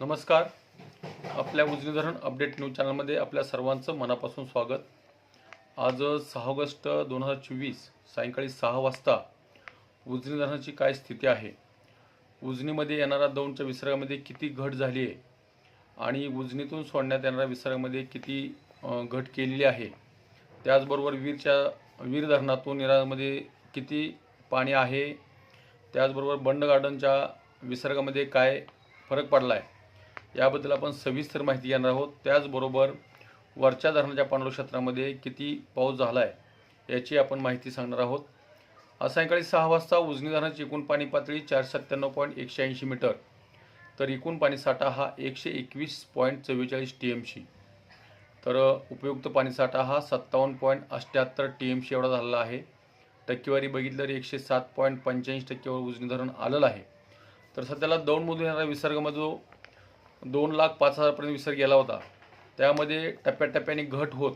नमस्कार. आपल्या उजनी धरण अपडेट न्यूज चॅनलमध्ये आपल्या सर्वांचं मनापासून स्वागत. आज सहा ऑगस्ट दोन हजार चोवीस सायंकाळी सहा वाजता उजनी धरणाची काय स्थिती आहे? उजनीमध्ये येणाऱ्या दौंडच्या विसर्गामध्ये किती घट झाली आहे? आणि उजनीतून सोडण्यात येणाऱ्या विसर्गामध्ये किती घट केलेली आहे? त्याचबरोबर वीरच्या वीर धरणातून येणाऱ्यामध्ये किती पाणी आहे? त्याचबरोबर बंड गार्डनच्या विसर्गामध्ये काय फरक पडला आहे याबद्दल आपण सविस्तर माहिती घेणार आहोत. त्याचबरोबर वरच्या धरणाच्या पांडव क्षेत्रामध्ये किती पाऊस झाला आहे याची आपण माहिती सांगणार आहोत. आज सायंकाळी सहा वाजता उजनी धरणाची एकूण पाणी पातळी चारशे सत्त्याण्णव पॉईंट एकशे ऐंशी मीटर तर एकूण पाणीसाठा हा एकशे एकवीस पॉईंट चव्वेचाळीस टी एम सी तर उपयुक्त पाणीसाठा हा सत्तावन्न पॉईंट अठ्ठ्याहत्तर टी एम सी एवढा झालेला आहे. टक्केवारी बघितलं तर एकशे सात पॉईंट पंच्याऐंशी टक्केवर उजनी धरण आलेलं आहे. तर सध्याला दौडमधून येणारा विसर्गामध्ये जो दोन लाख पाच हजारपर्यंत विसर्ग गेला होता. त्यामध्ये टप्प्याटप्प्याने घट होत.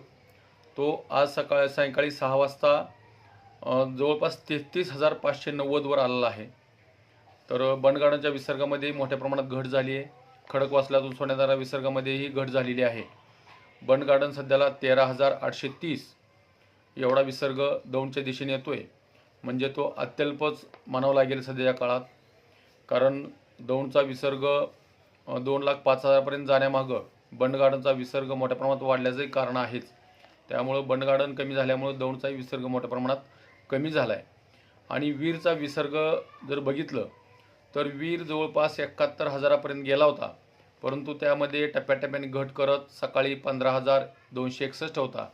तो आज सकाळ सायंकाळी सहा वाजता जवळपास तेहतीस हजार पाचशे नव्वदवर आलेला आहे. तर बनगाडांच्या विसर्गामध्ये मोठ्या प्रमाणात घट झाली आहे. खडकवासल्यातून सोडण्यात येणाऱ्या विसर्गामध्येही घट झालेली आहे. बंड गार्डन सध्याला तेरा हजार आठशे तीस एवढा विसर्ग दौंडच्या दिशेने येतो आहे म्हणजे तो अत्यल्पच म्हणावा लागेल सध्याच्या काळात. कारण दौंडचा विसर्ग दोन लाख पाच हजारपर्यंत जाण्यामागं बंड गार्डनचा विसर्ग मोठ्या प्रमाणात वाढल्याचंही कारण आहेच. त्यामुळं बंड गार्डन कमी झाल्यामुळं दौंडचाही विसर्ग मोठ्या प्रमाणात कमी झाला आहे आणि वीरचा विसर्ग जर बघितलं तर वीर जवळपास एकाहत्तर हजारापर्यंत गेला होता. परंतु त्यामध्ये टप्प्याटप्प्याने घट करत सकाळी पंधरा हजार दोनशे एकसष्ट होता.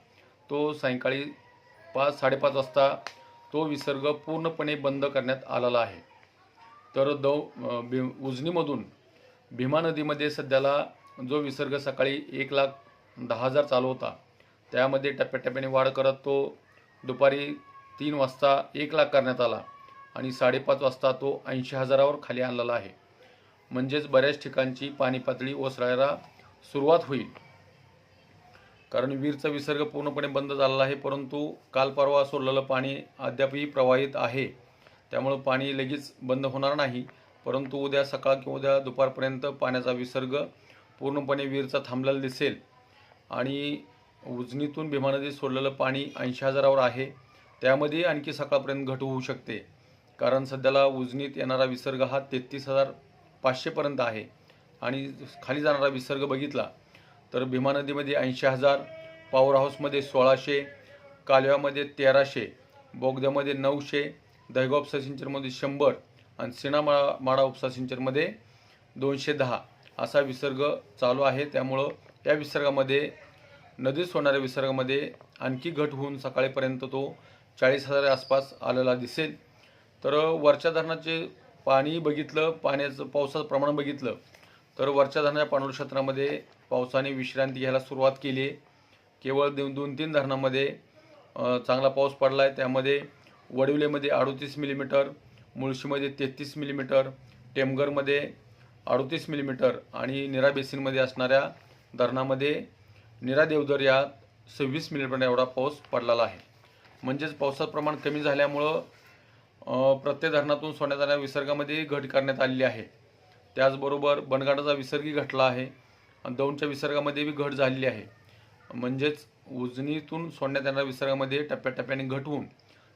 तो सायंकाळी पाच साडेपाच वाजता तो विसर्ग पूर्णपणे बंद करण्यात आलेला आहे. तर दौ उजनीमधून भीमा नदीमध्ये सध्याला जो विसर्ग सकाळी एक लाख दहा हजार चालू होता त्यामध्ये टप्प्याटप्प्याने वाढ करत तो दुपारी तीन वाजता एक लाख करण्यात आला आणि साडेपाच वाजता तो ऐंशी हजारावर खाली आणलेला आहे. म्हणजेच बऱ्याच ठिकाणची पाणी पातळी ओसरायला सुरुवात होईल. कारण वीरचा विसर्ग पूर्णपणे बंद झालेला आहे परंतु काल परवा सोडलेलं पाणी अद्यापही प्रवाहित आहे. त्यामुळं पाणी लगेच बंद होणार नाही. परंतु उद्या सकाळ किंवा उद्या दुपारपर्यंत पाण्याचा विसर्ग पूर्णपणे विहीरचा थांबलेला दिसेल. आणि उजनीतून भीमा नदीत सोडलेलं पाणी ऐंशी हजारावर आहे. त्यामध्ये आणखी सकाळपर्यंत घट होऊ शकते. कारण सध्याला उजनीत येणारा विसर्ग हा तेहतीस हजार पाचशेपर्यंत आहे. आणि खाली जाणारा विसर्ग बघितला तर भीमा नदीमध्ये ऐंशी हजार पॉवर हाऊसमध्ये सोळाशे कालव्यामध्ये तेराशे बोगद्यामध्ये नऊशे दहगाव उपसा शंभर आणि सिणामाळा माळा उपसा सिंचनमध्ये दोनशे दहा असा विसर्ग चालू आहे. त्यामुळं या विसर्गामध्ये नदीत होणाऱ्या विसर्गामध्ये आणखी घट होऊन सकाळीपर्यंत तो चाळीस हजार आसपास आलेला दिसेल. तर वरच्या धरणाचे पाणी बघितलं पाण्याचं पावसाचं प्रमाण बघितलं तर वरच्या धरणाच्या पाणलोट क्षेत्रामध्ये पावसाने विश्रांती घ्यायला सुरुवात केली. आहे केवळ दोन दोन तीन धरणामध्ये चांगला पाऊस पडला आहे त्यामध्ये वडिवलेमध्ये अडोतीस मिलीमीटर मुळशीमध्ये तेहतीस मिलीमीटर टेमघरमध्ये अडतीस मिलीमीटर आणि निरा बेसिनमध्ये असणाऱ्या धरणामध्ये निरा देवधर या सव्वीस मिलीमीटर एवढा पाऊस पडलेला आहे. म्हणजेच पावसाचं प्रमाण कमी झाल्यामुळं प्रत्येक धरणातून सोडण्यात येणाऱ्या विसर्गामध्ये घट करण्यात आलेली आहे. त्याचबरोबर बनगाडाचा विसर्गही घटला आहे आणि दौंडच्या विसर्गामध्ये बी घट झालेली आहे. म्हणजेच उजनीतून सोडण्यात येणाऱ्या विसर्गामध्ये टप्प्याटप्प्याने घटवून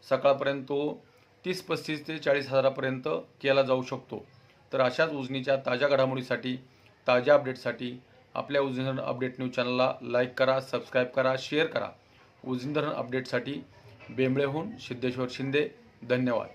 सकाळपर्यंत तो तीस पस्तीस ते चाळीस हजारापर्यंत केला जाऊ शकतो. तर अशाच उजनीच्या ताज्या घडामोडीसाठी ताज्या अपडेटसाठी आपल्या उजनीधरण अपडेट न्यूज चॅनलला लाईक करा सबस्क्राईब करा शेअर करा. उजनीधरण अपडेटसाठी बेंबळेहून सिद्धेश्वर शिंदे. धन्यवाद.